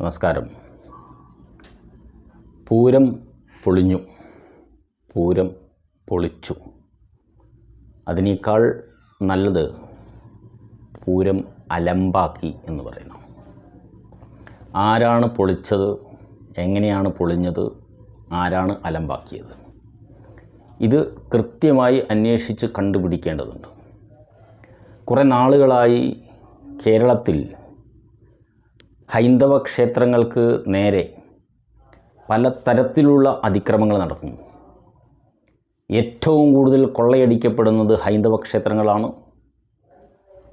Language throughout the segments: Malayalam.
നമസ്കാരം. പൂരം പൊളിഞ്ഞു. പൂരം പൊളിച്ചു. അതിനേക്കാൾ നല്ലത് പൂരം അലമ്പാക്കി എന്ന് പറയുന്നു. ആരാണ് പൊളിച്ചത്? എങ്ങനെയാണ് പൊളിഞ്ഞത്? ആരാണ് അലമ്പാക്കിയത്? ഇത് കൃത്യമായി അന്വേഷിച്ച് കണ്ടുപിടിക്കേണ്ടതുണ്ട്. കുറേ നാളുകളായി കേരളത്തിൽ ഹൈന്ദവ ക്ഷേത്രങ്ങൾക്ക് നേരെ പല തരത്തിലുള്ള അതിക്രമങ്ങൾ നടക്കുന്നു. ഏറ്റവും കൂടുതൽ കൊള്ളയടിക്കപ്പെടുന്നത് ഹൈന്ദവ ക്ഷേത്രങ്ങളാണ്.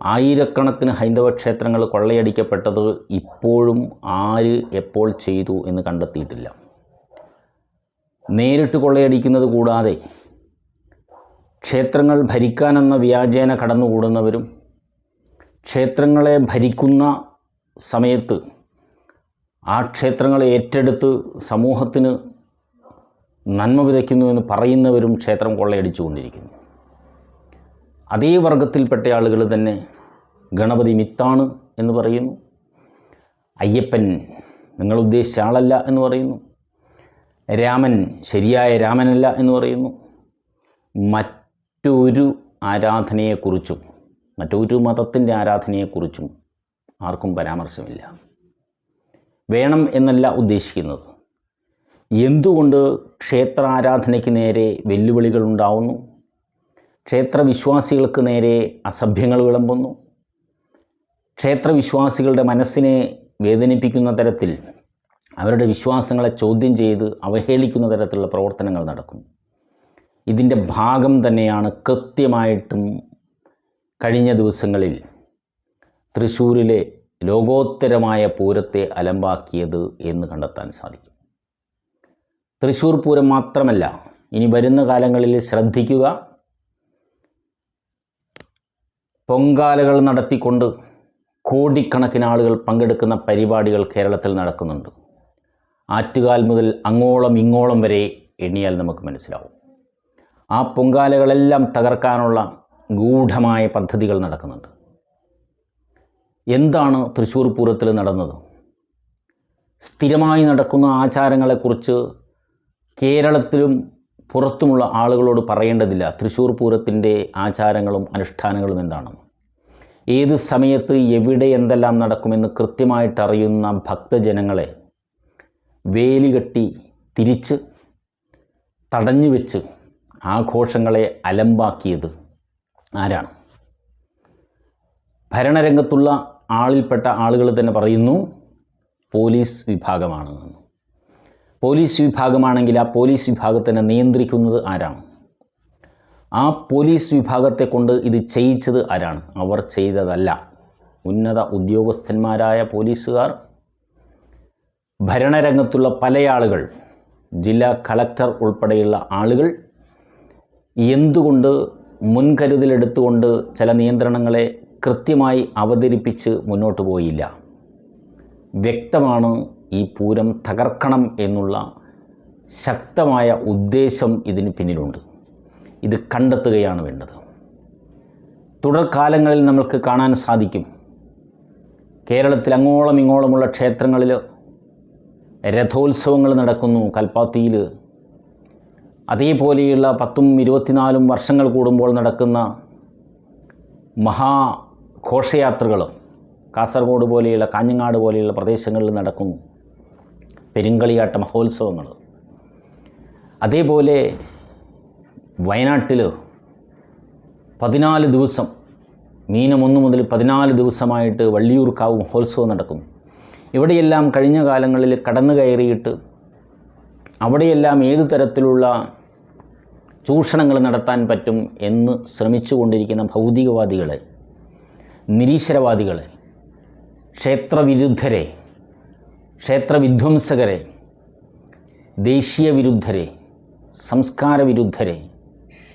ആയിരക്കണക്കിന് ഹൈന്ദവ ക്ഷേത്രങ്ങൾ കൊള്ളയടിക്കപ്പെട്ടത് ഇപ്പോഴും ആര് എപ്പോൾ ചെയ്തു എന്ന് കണ്ടെത്തിയിട്ടില്ല. നേരിട്ട് കൊള്ളയടിക്കുന്നത് കൂടാതെ ക്ഷേത്രങ്ങൾ ഭരിക്കാനെന്ന വ്യാജേന കടന്നുകൂടുന്നവരും ക്ഷേത്രങ്ങളെ ഭരിക്കുന്ന സമയത്ത് ആ ക്ഷേത്രങ്ങളെ ഏറ്റെടുത്ത് സമൂഹത്തിന് നന്മ വിതയ്ക്കുന്നു എന്ന് പറയുന്നവരും ക്ഷേത്രം കൊള്ളയടിച്ചുകൊണ്ടിരിക്കുന്നു. അതേ വർഗത്തിൽപ്പെട്ട ആളുകൾ തന്നെ ഗണപതി മിത്താണ് എന്ന് പറയുന്നു. അയ്യപ്പൻ നിങ്ങൾ ഉദ്ദേശിച്ച ആളല്ല എന്ന് പറയുന്നു. രാമൻ ശരിയായ രാമനല്ല എന്ന് പറയുന്നു. മറ്റൊരു ആരാധനയെക്കുറിച്ചും മറ്റൊരു മതത്തിന്റെ ആരാധനയെക്കുറിച്ചും ആർക്കും പരാമർശമില്ല. വേണം എന്നല്ല ഉദ്ദേശിക്കുന്നത്. എന്തുകൊണ്ട് ക്ഷേത്ര ആരാധനയ്ക്ക് നേരെ വെല്ലുവിളികൾ ഉണ്ടാവുന്നു? ക്ഷേത്രവിശ്വാസികൾക്ക് നേരെ അസഭ്യങ്ങൾ വിളമ്പുന്നു? ക്ഷേത്രവിശ്വാസികളുടെ മനസ്സിനെ വേദനിപ്പിക്കുന്ന തരത്തിൽ അവരുടെ വിശ്വാസങ്ങളെ ചോദ്യം ചെയ്ത് അവഹേളിക്കുന്ന തരത്തിലുള്ള പ്രവർത്തനങ്ങൾ നടക്കുന്നു ഇതിന്റെ ഭാഗം തന്നെയാണ് കൃത്യമായിട്ടും കഴിഞ്ഞ ദിവസങ്ങളിൽ തൃശ്ശൂരിലെ ലോകോത്തരമായ പൂരത്തെ അലമ്പാക്കിയത് എന്ന് കണ്ടെത്താൻ സാധിക്കും. തൃശ്ശൂർ പൂരം മാത്രമല്ല ഇനി വരുന്ന കാലങ്ങളിൽ ശ്രദ്ധിക്കുക. പൊങ്കാലകൾ നടത്തിക്കൊണ്ട് കോടിക്കണക്കിന് ആളുകൾ പങ്കെടുക്കുന്ന പരിപാടികൾ കേരളത്തിൽ നടക്കുന്നുണ്ട്. ആറ്റുകാൽ മുതൽ അങ്ങോളം ഇങ്ങോളം വരെ എണ്ണിയാൽ നമുക്ക് മനസ്സിലാവും. ആ പൊങ്കാലകളെല്ലാം തകർക്കാനുള്ള ഗൂഢമായ പദ്ധതികൾ നടക്കുന്നുണ്ട്. എന്താണ് തൃശ്ശൂർ പൂരത്തിൽ നടന്നത്? സ്ഥിരമായി നടക്കുന്ന ആചാരങ്ങളെക്കുറിച്ച് കേരളത്തിലും പുറത്തുമുള്ള ആളുകളോട് പറയേണ്ടതില്ല. തൃശ്ശൂർ പൂരത്തിന്റെ ആചാരങ്ങളും അനുഷ്ഠാനങ്ങളും എന്താണെന്ന് ഏത് സമയത്ത് എവിടെ എന്തെല്ലാം നടക്കുമെന്ന് കൃത്യമായിട്ട് അറിയുന്ന ഭക്തജനങ്ങളെ വേലികെട്ടി തിരിച്ച് തടഞ്ഞു വെച്ച് ആഘോഷങ്ങളെ അലമ്പാക്കിയത് ആരാണ്? ഭരണരംഗത്തുള്ള ആളിൽപ്പെട്ട ആളുകൾ തന്നെ പറയുന്നു പോലീസ് വിഭാഗമാണെന്ന് പോലീസ് വിഭാഗമാണെങ്കിൽ ആ പോലീസ് വിഭാഗത്തിനെ നിയന്ത്രിക്കുന്നത് ആരാണ്? ആ പോലീസ് വിഭാഗത്തെ കൊണ്ട് ഇത് ചെയ്യിച്ചത് ആരാണ്? അവർ ചെയ്തതല്ല. ഉന്നത ഉദ്യോഗസ്ഥന്മാരായ പോലീസുകാർ ഭരണരംഗത്തുള്ള പല ആളുകൾ ജില്ലാ കളക്ടർ ഉൾപ്പെടെയുള്ള ആളുകൾ എന്തുകൊണ്ട് മുൻകരുതലെടുത്തുകൊണ്ട് ചില നിയന്ത്രണങ്ങളെ കൃത്യമായി അവതരിപ്പിച്ച് മുന്നോട്ട് പോയില്ല. വ്യക്തമാണ് ഈ പൂരം തകർക്കണം എന്നുള്ള ശക്തമായ ഉദ്ദേശം ഇതിന് പിന്നിലുണ്ട്. ഇത് കണ്ടെത്തുകയാണ് വേണ്ടത്. തുടർകാലങ്ങളിൽ നമുക്ക് കാണാൻ സാധിക്കും. കേരളത്തിൽ അങ്ങോളം ഇങ്ങോളമുള്ള ക്ഷേത്രങ്ങളിൽ രഥോത്സവങ്ങൾ നടക്കുന്നു കൽപ്പാത്തിയിൽ. അതേപോലെയുള്ള പത്തും ഇരുപത്തിനാലും വർഷങ്ങൾ കൂടുമ്പോൾ നടക്കുന്ന മഹാഘോഷയാത്രകളും കാസർഗോഡ് പോലെയുള്ള കാഞ്ഞങ്ങാട് പോലെയുള്ള പ്രദേശങ്ങളിൽ നടക്കുന്നു പെരുങ്കളിയാട്ട മഹോത്സവങ്ങൾ. അതേപോലെ വയനാട്ടിൽ പതിനാല് ദിവസം മീനം ഒന്ന് മുതൽ പതിനാല് ദിവസമായിട്ട് വള്ളിയൂർക്കാവ് മഹോത്സവം നടക്കുന്നു ഇവിടെയെല്ലാം കഴിഞ്ഞ കാലങ്ങളിൽ കടന്നു കയറിയിട്ട് അവിടെയെല്ലാം ഏത് തരത്തിലുള്ള ചൂഷണങ്ങൾ നടത്താൻ പറ്റും എന്ന് ശ്രമിച്ചുകൊണ്ടിരിക്കുന്ന ഭൗതികവാദികളെ നിരീശ്വരവാദികളെ ക്ഷേത്രവിരുദ്ധരെ ക്ഷേത്രവിധ്വംസകരെ ദേശീയ വിരുദ്ധരെ സംസ്കാര വിരുദ്ധരെ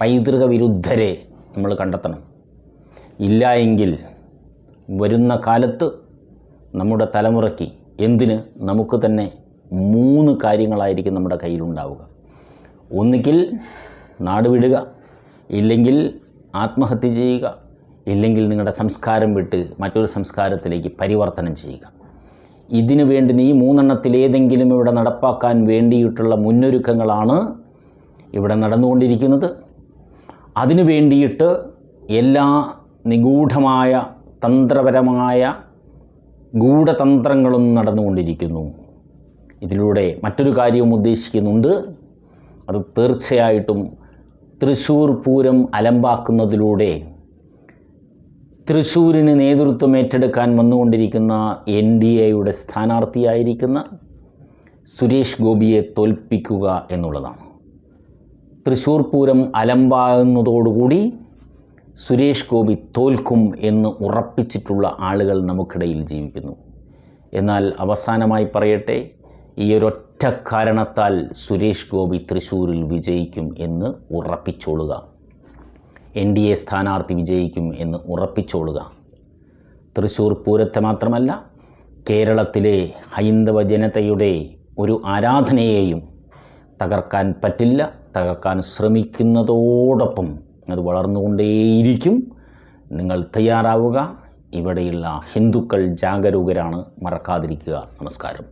പൈതൃക വിരുദ്ധരെ നമ്മൾ കണ്ടെത്തണം. ഇല്ല എങ്കിൽ വരുന്ന കാലത്ത് നമ്മുടെ തലമുറയ്ക്ക് എന്തിന് നമുക്ക് തന്നെ മൂന്ന് കാര്യങ്ങളായിരിക്കും നമ്മുടെ കയ്യിലുണ്ടാവുക. ഒന്നുകിൽ നാട് വിടുക ഇല്ലെങ്കിൽ ആത്മഹത്യ ചെയ്യുക ഇല്ലെങ്കിൽ നിങ്ങളുടെ സംസ്കാരം വിട്ട് മറ്റൊരു സംസ്കാരത്തിലേക്ക് പരിവർത്തനം ചെയ്യുക. ഇതിനു വേണ്ടി ഈ മൂന്നെണ്ണത്തിലേതെങ്കിലും ഇവിടെ നടപ്പാക്കാൻ വേണ്ടിയിട്ടുള്ള മുന്നൊരുക്കങ്ങളാണ് ഇവിടെ നടന്നുകൊണ്ടിരിക്കുന്നത്. അതിനു വേണ്ടിയിട്ട് എല്ലാ നിഗൂഢമായ തന്ത്രപരമായ ഗൂഢതന്ത്രങ്ങളും നടന്നുകൊണ്ടിരിക്കുന്നു. ഇതിലൂടെ മറ്റൊരു കാര്യവും ഉദ്ദേശിക്കുന്നുണ്ട്. അത് തീർച്ചയായിട്ടും തൃശ്ശൂർ പൂരം അലമ്പാക്കുന്നതിലൂടെ തൃശ്ശൂരിന് നേതൃത്വം ഏറ്റെടുക്കാൻ വന്നുകൊണ്ടിരിക്കുന്ന എൻ ഡി എയുടെ സ്ഥാനാർത്ഥിയായിരിക്കുന്ന സുരേഷ് ഗോപിയെ തോൽപ്പിക്കുക എന്നുള്ളതാണ്. തൃശ്ശൂർ പൂരം അലമ്പാകുന്നതോടുകൂടി സുരേഷ് ഗോപി തോൽക്കും എന്ന് ഉറപ്പിച്ചിട്ടുള്ള ആളുകൾ നമുക്കിടയിൽ ജീവിക്കുന്നു. എന്നാൽ അവസാനമായി പറയട്ടെ ഈ ഒരൊറ്റ കാരണത്താൽ സുരേഷ് ഗോപി തൃശ്ശൂരിൽ വിജയിക്കും എന്ന് ഉറപ്പിച്ചോളുക. എൻ ഡി എ സ്ഥാനാർത്ഥി വിജയിക്കും എന്ന് ഉറപ്പിച്ചോളുക. തൃശ്ശൂർ പൂരത്തെ മാത്രമല്ല കേരളത്തിലെ ഹൈന്ദവ ജനതയുടെ ഒരു ആരാധനയെയും തകർക്കാൻ പറ്റില്ല തകർക്കാൻ ശ്രമിക്കുന്നതോടൊപ്പം അത് വളർന്നുകൊണ്ടേയിരിക്കും. നിങ്ങൾ തയ്യാറാവുക. ഇവിടെയുള്ള ഹിന്ദുക്കൾ ജാഗരൂകരാണ്. മറക്കാതിരിക്കുക. നമസ്കാരം.